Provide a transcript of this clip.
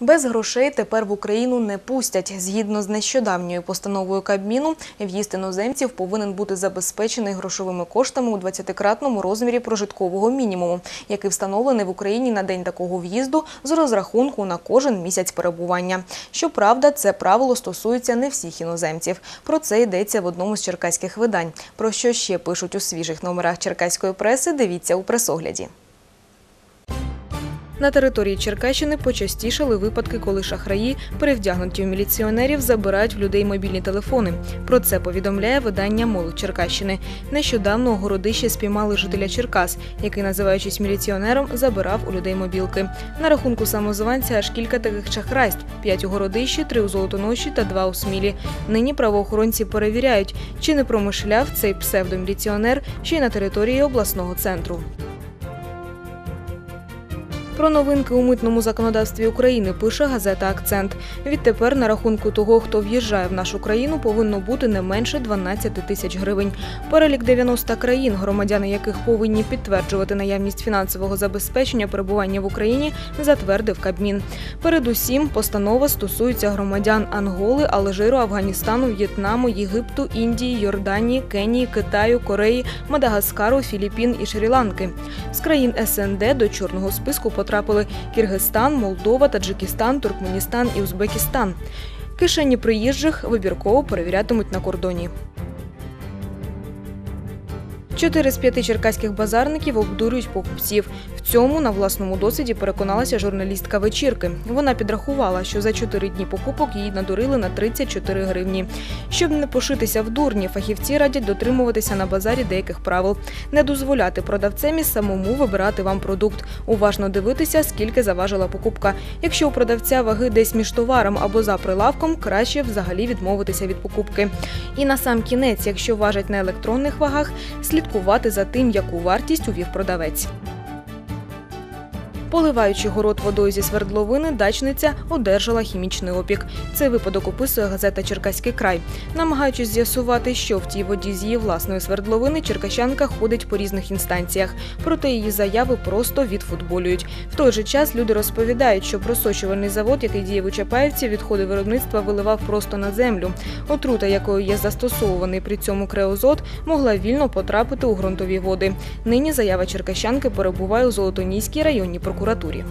Без грошей тепер в Україну не пустять. Згідно з нещодавньою постановою Кабміну, в'їзд іноземців повинен бути забезпечений грошовими коштами у 20-кратному розмірі прожиткового мінімуму, який встановлений в Україні на день такого в'їзду з розрахунку на кожен місяць перебування. Щоправда, це правило стосується не всіх іноземців. Про це йдеться в одному з черкаських видань. Про що ще пишуть у свіжих номерах черкаської преси, дивіться у пресогляді. На території Черкащини почастішали випадки, коли шахраї, перевдягнуті в міліціонерів, забирають в людей мобільні телефони. Про це повідомляє видання Молодь Черкащини. Нещодавно у городищі спіймали жителя Черкас, який, називаючись міліціонером, забирав у людей мобілки. На рахунку самозванця аж кілька таких шахрайств: п'ять у городищі, три у золотоноші та два у смілі. Нині правоохоронці перевіряють, чи не промишляв цей псевдоміліціонер ще й на території обласного центру. Про новинки у митному законодавстві України пише газета Акцент. Відтепер на рахунку того, хто в'їжджає в нашу країну, повинно бути не менше 12 тисяч гривень. Перелік 90 країн, громадяни яких повинні підтверджувати наявність фінансового забезпечення перебування в Україні, затвердив Кабмін. Передусім, постанова стосується громадян Анголи, Алжиру, Афганістану, В'єтнаму, Єгипту, Індії, Йорданії, Кенії, Китаю, Кореї, Мадагаскару, Філіппін і Шрі-Ланки. З країн СНД до чорного списку потрапили Киргизстан, Молдова, Таджикистан, Туркменістан і Узбекистан. Кишені приїжджих вибірково перевірятимуть на кордоні. Чотири з п'яти черкаських базарників обдурюють покупців. В цьому на власному досвіді переконалася журналістка вечірки. Вона підрахувала, що за чотири дні покупок її надурили на 34 гривні. Щоб не пошитися в дурні, фахівці радять дотримуватися на базарі деяких правил, не дозволяти продавцемі самому вибирати вам продукт, уважно дивитися, скільки заважила покупка. Якщо у продавця ваги десь між товаром або за прилавком, краще взагалі відмовитися від покупки. І на сам кінець, якщо важать на електронних вагах, слідкувати за тим, яку вартість увів продавець. Поливаючи город водою зі свердловини, дачниця одержала хімічний опік. Цей випадок описує газета Черкаський край. Намагаючись з'ясувати, що в тій воді з її власної свердловини, черкащанка ходить по різних інстанціях. Проте її заяви просто відфутболюють. В той же час люди розповідають, що просочувальний завод, який діє в Чапаївці, відходи виробництва виливав просто на землю. Отрута, якою є застосований при цьому креозот, могла вільно потрапити у ґрунтові води. Нині заява черкащанки перебуває у Золотоніській районній прокуратурі.